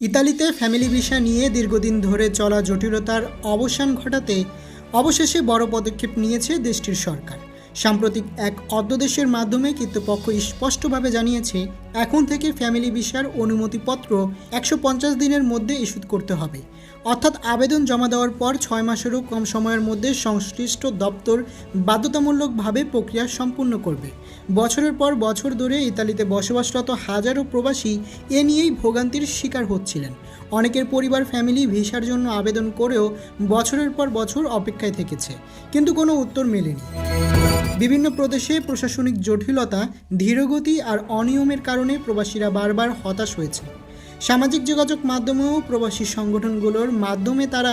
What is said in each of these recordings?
ইতালিতে family visa নিয়ে দীর্ঘদিন ধরে চলা জটিলতার অবসান ঘটাতে অবশেষে বড় পদক্ষেপ নিয়েছে দেশটির সরকার। সাম্প্রতিক এক অধ্যাদেশের মাধ্যমে কর্তৃপক্ষ স্পষ্টভাবে জানিয়েছে, এখন থেকে ফ্যামিলি ভিসার অনুমতিপত্র একশো পঞ্চাশ দিনের মধ্যে ইস্যুত করতে হবে। অর্থাৎ আবেদন জমা দেওয়ার পর ছয় মাসেরও কম সময়ের মধ্যে সংশ্লিষ্ট দপ্তর বাধ্যতামূলকভাবে প্রক্রিয়া সম্পূর্ণ করবে। বছরের পর বছর ধরে ইতালিতে বসবাসরত হাজারো প্রবাসী এ নিয়েই ভোগান্তির শিকার হচ্ছিলেন। অনেকের পরিবার ফ্যামিলি ভিসার জন্য আবেদন করেও বছরের পর বছর অপেক্ষায় থেকেছে, কিন্তু কোনো উত্তর মেলেনি। বিভিন্ন প্রদেশে প্রশাসনিক জটিলতা, ধীরগতি আর অনিয়মের কারণে প্রবাসীরা বারবার হতাশ হয়েছে। সামাজিক যোগাযোগ মাধ্যমেও প্রবাসী সংগঠনগুলোর মাধ্যমে তারা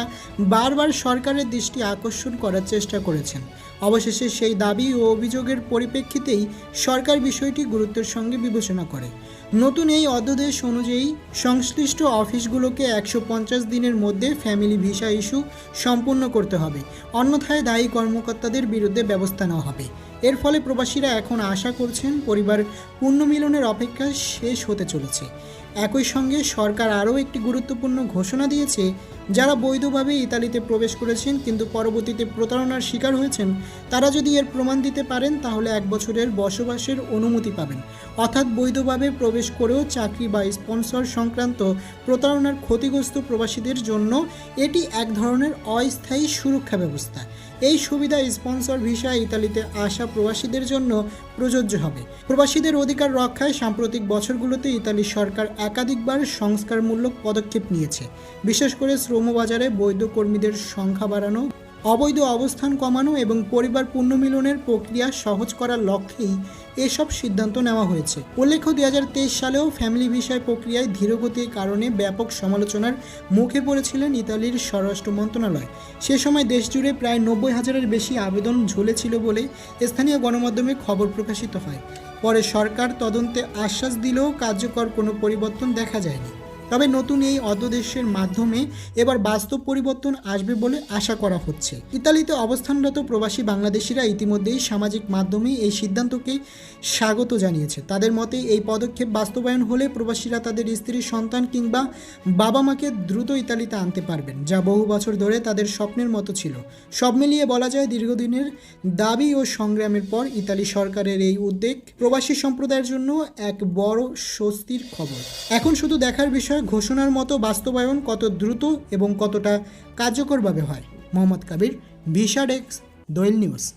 বারবার সরকারের দৃষ্টি আকর্ষণ করার চেষ্টা করেছেন। অবশেষে সেই দাবি ও অভিযোগের পরিপ্রেক্ষিতেই সরকার বিষয়টি গুরুত্বের সঙ্গে বিবেচনা করে। নতুন এই অধ্যাদেশ অনুযায়ী সংশ্লিষ্ট অফিসগুলোকে একশো পঞ্চাশ দিনের মধ্যে ফ্যামিলি ভিসা ইস্যু সম্পূর্ণ করতে হবে। অন্যথায় দায়ী কর্মকর্তাদের বিরুদ্ধে ব্যবস্থা নেওয়া হবে। এর ফলে প্রবাসীরা এখন আশা করছেন পরিবার পুনর্মিলনের অপেক্ষা শেষ হতে চলেছে। একই সঙ্গে সরকার আরও একটি গুরুত্বপূর্ণ ঘোষণা দিয়েছে যারা বৈধভাবে ইতালিতে প্রবেশ করেছেন কিন্তু পরবর্তীতে প্রতারণার শিকার হয়েছেন, তারা যদি এর প্রমাণ দিতে পারেন, তাহলে এক বছরের বসবাসের অনুমতি পাবেন। অর্থাৎ বৈধভাবে প্রবেশ করেও চাকরি বা স্পন্সর সংক্রান্ত প্রতারণার ক্ষতিগ্রস্ত প্রবাসীদের জন্য এটি এক ধরনের অস্থায়ী সুরক্ষা ব্যবস্থা। এই সুবিধা স্পন্সর ভিসা ইতালিতে আসা প্রবাসীদের জন্য প্রযোজ্য হবে। প্রবাসীদের অধিকার রক্ষায় সাম্প্রতিক বছরগুলোতে ইতালি সরকার একাধিকবার সংস্কারমূলক পদক্ষেপ নিয়েছে। বিশেষ করে শ্রমবাজারে বৈধ কর্মীদের সংখ্যা বাড়ানো, অবৈধ অবস্থান কমানো এবং পরিবার পুনর্মিলনের প্রক্রিয়া সহজ করার লক্ষ্যেই এসব সিদ্ধান্ত নেওয়া হয়েছে। উল্লেখ্য, দুই হাজার তেইশ সালেও ফ্যামিলি বিষয় প্রক্রিয়ায় ধীরগতির কারণে ব্যাপক সমালোচনার মুখে পড়েছিলেন ইতালির স্বরাষ্ট্র মন্ত্রণালয়। সে সময় দেশজুড়ে প্রায় নব্বই হাজারের বেশি আবেদন ঝুলেছিল বলে স্থানীয় গণমাধ্যমে খবর প্রকাশিত হয়। পরে সরকার তদন্তে আশ্বাস দিলেও কার্যকর কোনো পরিবর্তন দেখা যায়নি। তবে নতুন এই অধ্যাদেশের মাধ্যমে এবার বাস্তব পরিবর্তন আসবে বলে আশা করা হচ্ছে। ইতালিতে অবস্থানরত প্রবাসী বাংলাদেশিরা ইতিমধ্যেই সামাজিক মাধ্যমে এই সিদ্ধান্তকে স্বাগত জানিয়েছে। তাদের মতে, এই পদক্ষেপ বাস্তবায়ন হলে প্রবাসীরা তাদের স্ত্রী, সন্তান কিংবা বাবা মাকে দ্রুত ইতালিতে আনতে পারবেন, যা বহু বছর ধরে তাদের স্বপ্নের মতো ছিল। সব মিলিয়ে বলা যায়, দীর্ঘদিনের দাবি ও সংগ্রামের পর ইতালি সরকারের এই উদ্যোগ প্রবাসী সম্প্রদায়ের জন্য এক বড় স্বস্তির খবর। এখন শুধু দেখার বিষয় ঘোষণার মতো বাস্তবায়ন কত দ্রুত এবং কতটা কার্যকরভাবে হয়? মোহাম্মদ কাবির ভিসাডেক্স দোয়েল নিউজ।